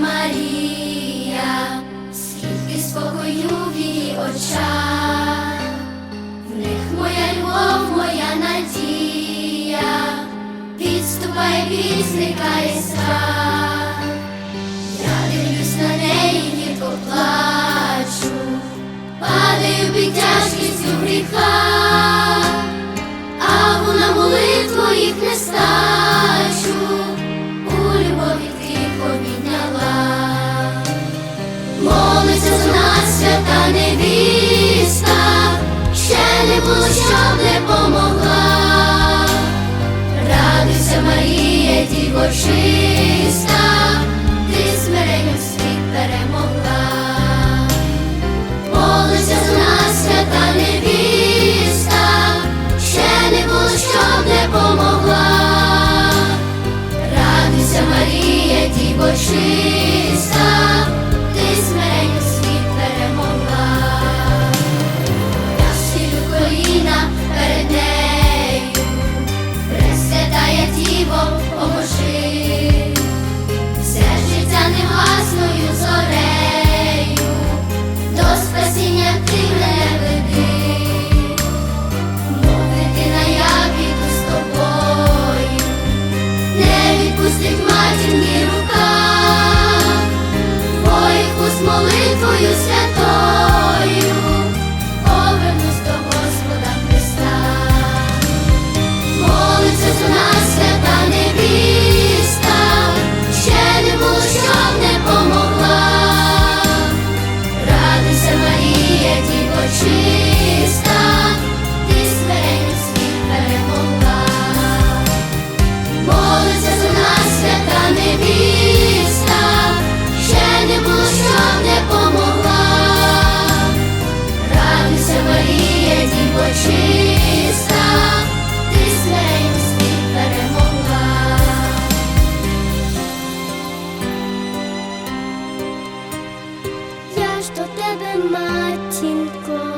Марія, скільки спокою в її очах, в них моя любов, моя надія, відступає біль, зникає страх. Я дивлюсь на неї, гірко плачу, падаю під тяжкістю гріха, а вона молитву їх не стачу, було, щоб не помогла. Радуйся, Марія, діво чиста, Чиста, ти смирень перемогла, молиться за нас, свята невіста, ще не було, не помогла, радуйся, Марія, дібо ти смирень перемогла. Я тебе маю. 经过。